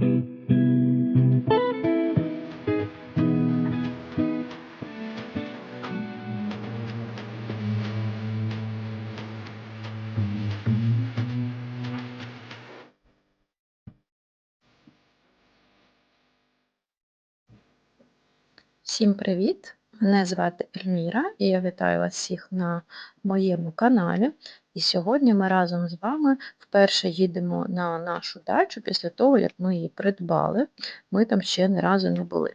Всім привіт! Мене звати Ельміра і я вітаю вас всіх на моєму каналі. І сьогодні ми разом з вами вперше їдемо на нашу дачу після того, як ми її придбали. Ми там ще не разу не були.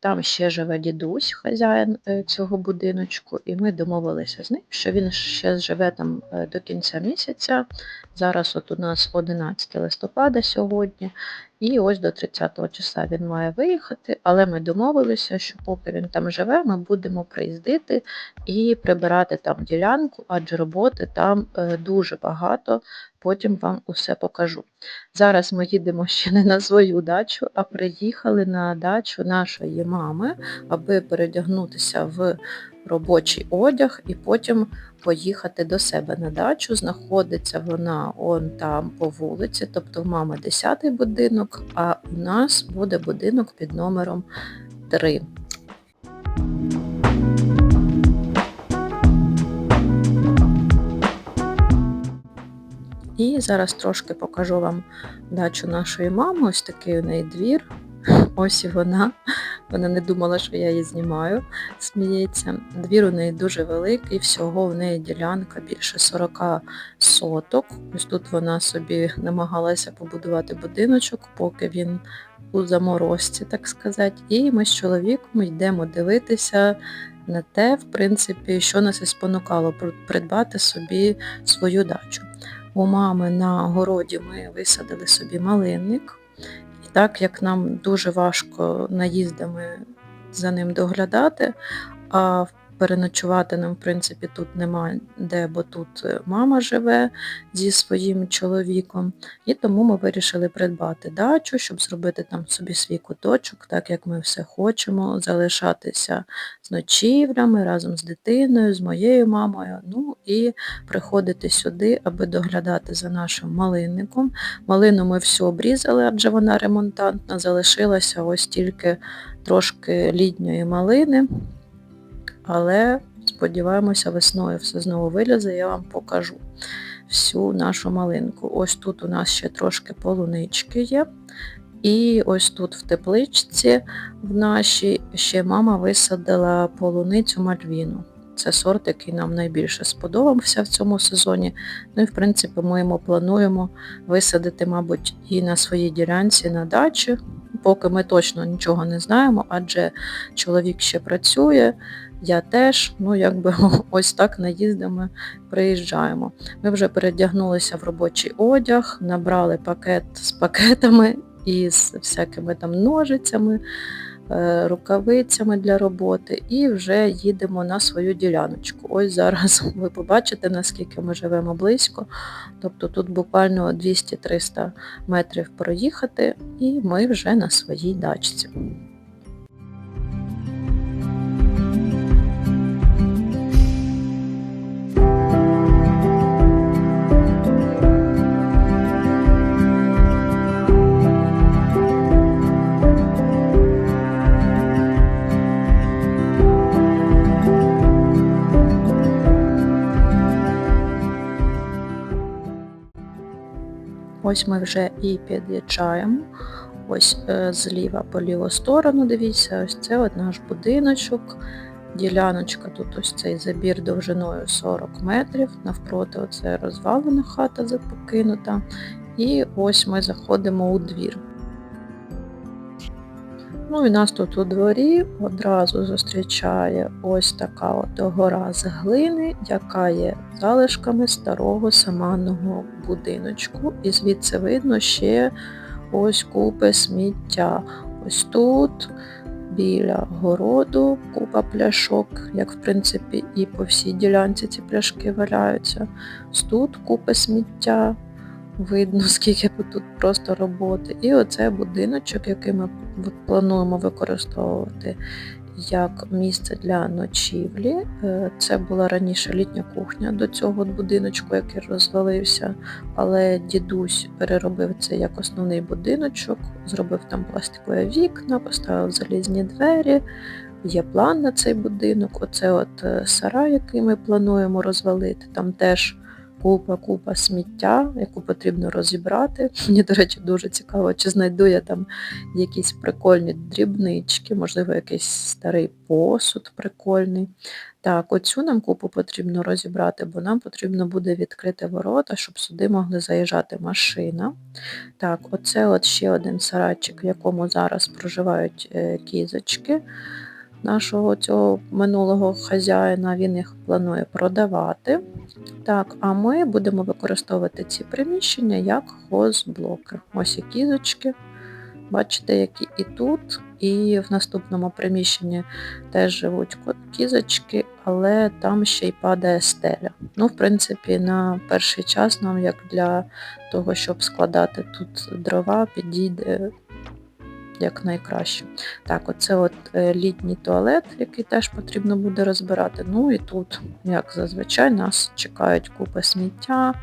Там ще живе дідусь, хазяїн е, цього будиночку, і ми домовилися з ним, що він ще живе там е, до кінця місяця. Зараз от у нас 11 листопада сьогодні, і ось до 30-го числа він має виїхати, але ми домовилися, що поки він там живе, ми будемо приїздити і прибирати там ділянку, адже роботи там е, дуже багато, потім вам усе покажу. Зараз ми їдемо ще не на свою дачу, а приїхали на дачу нашої мами, аби передягнутися в робочий одяг і потім поїхати до себе на дачу. Знаходиться вона он там по вулиці, тобто в мами 10-й будинок, а у нас буде будинок під номером 3. І зараз трошки покажу вам дачу нашої мами. Ось такий у неї двір. Ось і вона. Вона не думала, що я її знімаю, сміється. Двір у неї дуже великий, всього в неї ділянка більше 40 соток. Ось тут вона собі намагалася побудувати будиночок, поки він у заморозці, так сказати. І ми з чоловіком йдемо дивитися на те, в принципі, що нас і спонукало придбати собі свою дачу. У мами на городі ми висадили собі малинник. І так як нам дуже важко наїздами за ним доглядати, а в переночувати нам, в принципі, тут нема де, бо тут е, мама живе зі своїм чоловіком. І тому ми вирішили придбати дачу, щоб зробити там собі свій куточок, так як ми все хочемо, залишатися з ночівлями разом з дитиною, з моєю мамою. Ну і приходити сюди, аби доглядати за нашим малинником. Малину ми всю обрізали, адже вона ремонтантна, залишилася ось тільки трошки літньої малини але сподіваємося, весною все знову вилізе, я вам покажу всю нашу малинку. Ось тут у нас ще трошки полунички є. І ось тут в тепличці в нашій ще мама висадила полуницю мальвіну. Це сорт, який нам найбільше сподобався в цьому сезоні. Ну і в принципі ми йому плануємо висадити, мабуть, і на своїй ділянці на дачі, поки ми точно нічого не знаємо, адже чоловік ще працює, я теж, ну якби ось так наїздами приїжджаємо. Ми вже передягнулися в робочий одяг, набрали пакет з пакетами і з всякими там ножицями, рукавицями для роботи і вже їдемо на свою діляночку. Ось зараз ви побачите, наскільки ми живемо близько. Тобто тут буквально 200-300 метрів проїхати і ми вже на своїй дачці. Ось ми вже і під'їжджаємо. Ось е, зліва по ліву сторону, дивіться, ось це от наш будиночок. Діляночка, тут ось цей забір довжиною 40 метрів, навпроти оце розвалена хата запокинута. І ось ми заходимо у двір. Ну і нас тут у дворі одразу зустрічає ось така от гора з глини, яка є залишками старого саманного будиночку. І звідси видно ще ось купи сміття. Ось тут біля городу купа пляшок, як в принципі і по всій ділянці ці пляшки валяються. Тут купи сміття. Видно, скільки тут просто роботи. І оце будиночок, який ми плануємо використовувати як місце для ночівлі. Е, Це була раніше літня кухня до цього будиночку, який розвалився, але дідусь переробив це як основний будиночок, зробив там пластикові вікна, поставив залізні двері. Є план на цей будинок. Оце от е, сарай, який ми плануємо розвалити. Там теж купа-купа сміття, яку потрібно розібрати. Мені, до речі, дуже цікаво, чи знайду я там якісь прикольні дрібнички, можливо, якийсь старий посуд прикольний. Так, оцю нам купу потрібно розібрати, бо нам потрібно буде відкрити ворота, щоб сюди могли заїжджати машина. Так, оце от ще один сарайчик, в якому зараз проживають е, кізочки нашого цього минулого хазяїна. Він їх планує продавати. Так, а ми будемо використовувати ці приміщення як хозблоки. Ось і кізочки. Бачите, які і тут, і в наступному приміщенні теж живуть кізочки, але там ще й падає стеля. Ну, в принципі, на перший час нам, як для того, щоб складати тут дрова, підійде як найкраще. Так, оце от е, літній туалет, який теж потрібно буде розбирати. Ну і тут, як зазвичай, нас чекають купа сміття,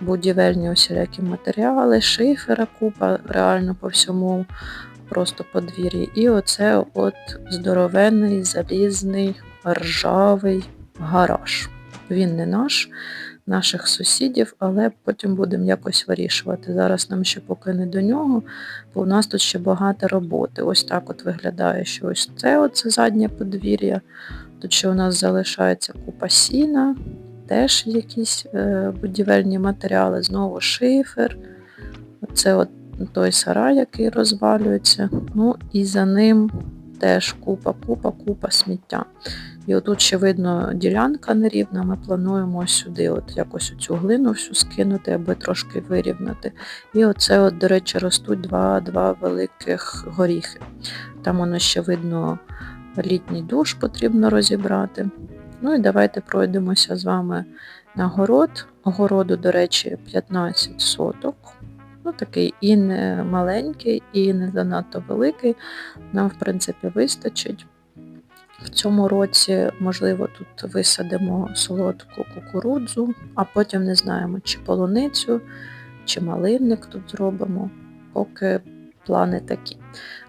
будівельні усілякі матеріали, шифера купа реально по всьому просто подвір'ї. І оце от здоровенний, залізний, ржавий гараж. Він не наш, наших сусідів, але потім будемо якось вирішувати. Зараз нам ще поки не до нього, бо у нас тут ще багато роботи. Ось так от виглядає, що ось це оце заднє подвір'я. Тут ще у нас залишається купа сіна, теж якісь е, будівельні матеріали, знову шифер. Оце от той сарай, який розвалюється. Ну і за ним теж купа, купа, купа сміття. І отут ще видно ділянка нерівна, ми плануємо сюди от якось цю глину всю скинути, аби трошки вирівняти. І оце, от, до речі, ростуть два, два великих горіхи. Там воно ще видно літній душ потрібно розібрати. Ну і давайте пройдемося з вами на город. Огороду, до речі, 15 соток. Ну, такий і не маленький, і не занадто великий. Нам, в принципі, вистачить. В цьому році, можливо, тут висадимо солодку кукурудзу, а потім не знаємо, чи полуницю, чи малинник тут зробимо, поки плани такі.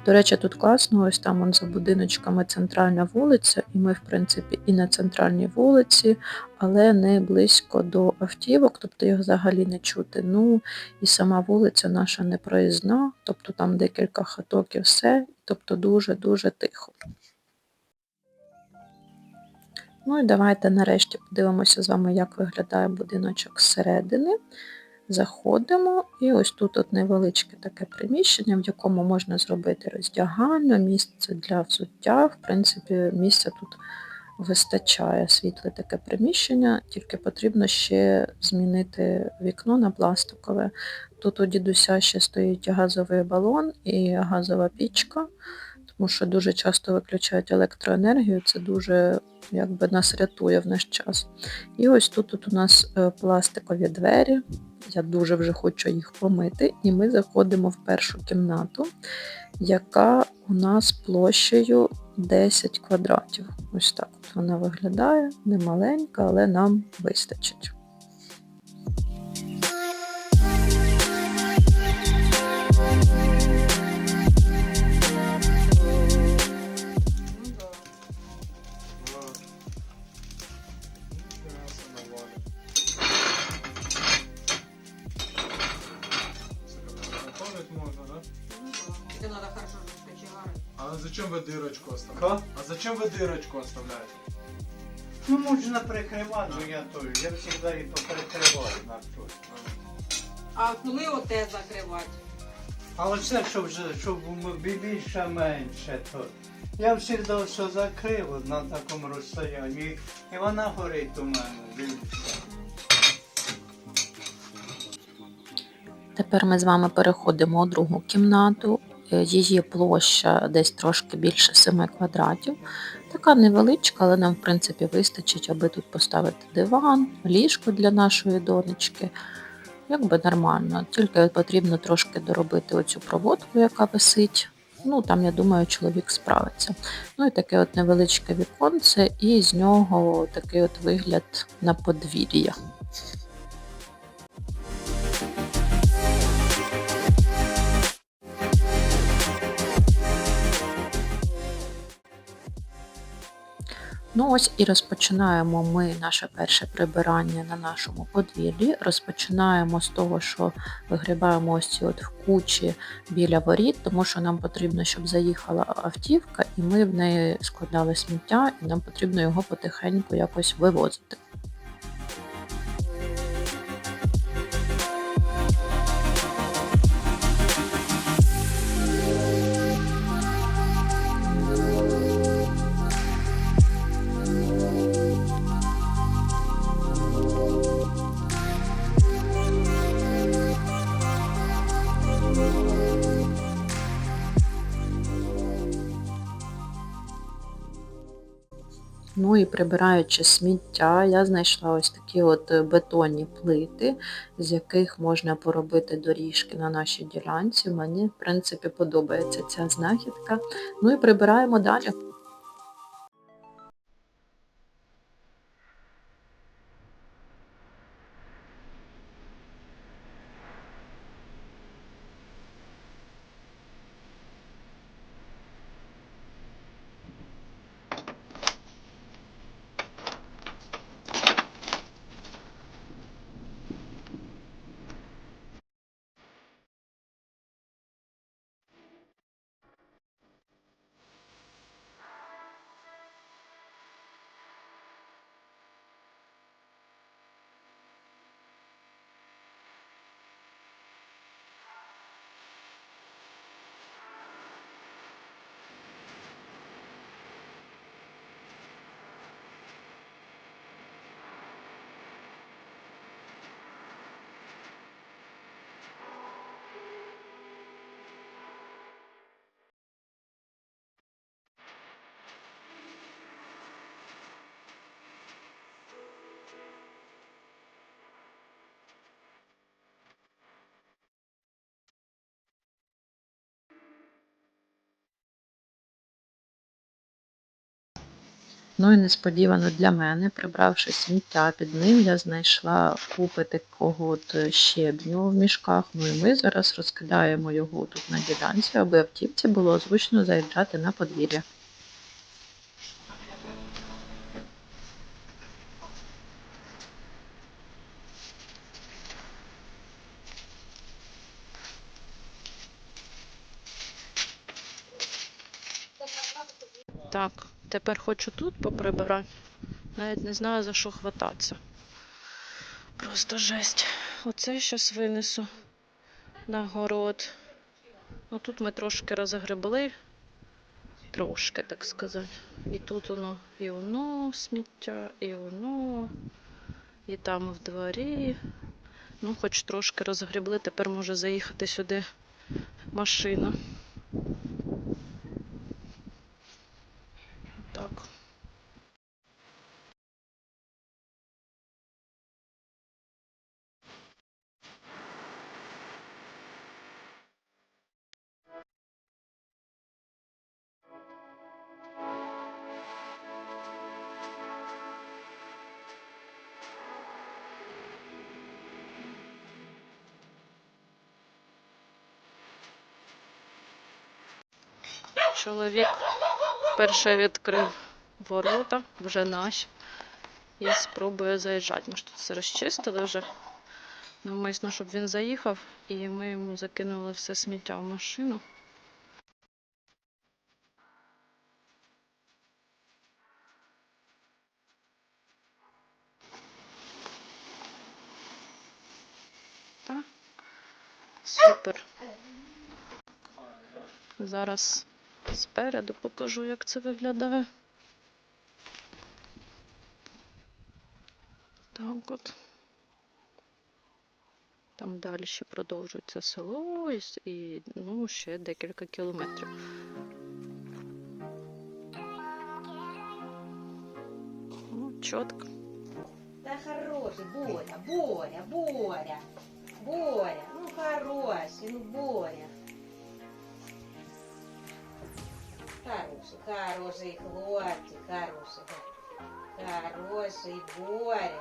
До речі, тут класно, ось там он за будиночками центральна вулиця, і ми, в принципі, і на центральній вулиці, але не близько до автівок, тобто їх взагалі не чути. Ну і сама вулиця наша не проїзна, тобто там декілька хаток і все, тобто дуже-дуже тихо. Ну і давайте нарешті подивимося з вами, як виглядає будиночок зсередини. Заходимо, і ось тут от невеличке таке приміщення, в якому можна зробити роздягальню, місце для взуття. В принципі, місця тут вистачає світле таке приміщення, тільки потрібно ще змінити вікно на пластикове. Тут у дідуся ще стоїть газовий балон і газова пічка, тому що дуже часто виключають електроенергію, це дуже якби нас рятує в наш час. І ось тут, тут у нас е, пластикові двері. Я дуже вже хочу їх помити, і ми заходимо в першу кімнату, яка у нас площею 10 квадратів. Ось так от вона виглядає, не маленька, але нам вистачить. А зачем вы дырочку Ка? оставляете? А зачем вы дырочку оставляете? Ну, можна прикривати, бо я то, я завжди і то прикриваю на то. А коли оте закривати? А оце, щоб, вже- щоб більше менше, то я завжди все закрив на такому розстоянні, і вона горить у мене, дивіться. Тепер ми з вами переходимо у другу кімнату. Е, Її площа десь трошки більше 7 квадратів. Така невеличка, але нам, в принципі, вистачить, аби тут поставити диван, ліжко для нашої донечки. Якби нормально. Тільки потрібно трошки доробити оцю проводку, яка висить Ну, там, я думаю, чоловік справиться. Ну і таке от невеличке віконце, і з нього такий от вигляд на подвір'я. Ну ось і розпочинаємо ми наше перше прибирання на нашому подвір'ї. Розпочинаємо з того, що вигрібаємо ось ці от в кучі біля воріт, тому що нам потрібно, щоб заїхала автівка, і ми в неї складали сміття, і нам потрібно його потихеньку якось вивозити. Ну і прибираючи сміття, я знайшла ось такі от е, бетонні плити, з яких можна поробити доріжки на нашій ділянці. Мені, в принципі, подобається ця знахідка. Ну і прибираємо далі. Ну і несподівано для мене, прибравши сміття під ним, я знайшла купи такого от щебню в мішках. Ну і ми зараз розкидаємо його тут на ділянці, аби автівці було зручно заїжджати на подвір'я. Так, тепер хочу тут поприбирати. Навіть не знаю за що хвататися. Просто жесть. Оце щас винесу на город. Ну тут ми трошки розгребли. Трошки, так сказати. І тут воно і воно сміття, і воно, і там в дворі. Ну, хоч трошки розгребли, тепер може заїхати сюди машина. Так. Чоловік вперше відкрив ворота, вже наші, і спробує заїжджати. Ми ж тут все розчистили вже навмисно, щоб він заїхав, і ми йому закинули все сміття в машину. Так. Супер. Зараз спереду покажу, як це виглядає. Так от. Там далі ще продовжується село і, ну, ще декілька кілометрів. Ну, чітко. Да хороший, Боря, Боря, Боря. Боря, ну хороший, ну Боря. Хороший, хороший хлопчик, хороший. Хороший Боря.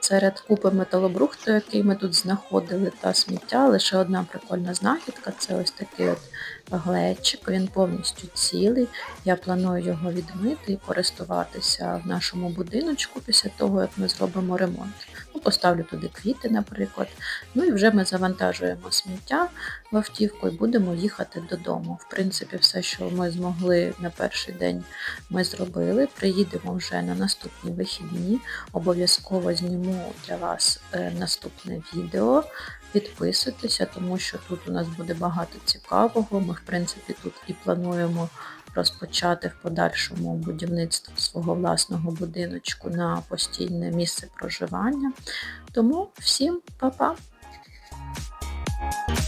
Серед купи металобрухту, який ми тут знаходили, та сміття, лише одна прикольна знахідка це ось такий от глечик. Він повністю цілий. Я планую його відмити і користуватися в нашому будиночку після того, як ми зробимо ремонт. Ну, поставлю туди квіти, наприклад. Ну і вже ми завантажуємо сміття в автівку і будемо їхати додому. В принципі, все, що ми змогли на перший день, ми зробили. Приїдемо вже на наступні вихідні. Обов'язково зніму для вас е, наступне відео. Підписуйтеся, тому що тут у нас буде багато цікавого. Ми, в принципі, тут і плануємо розпочати в подальшому будівництво свого власного будиночку на постійне місце проживання. Тому всім па-па!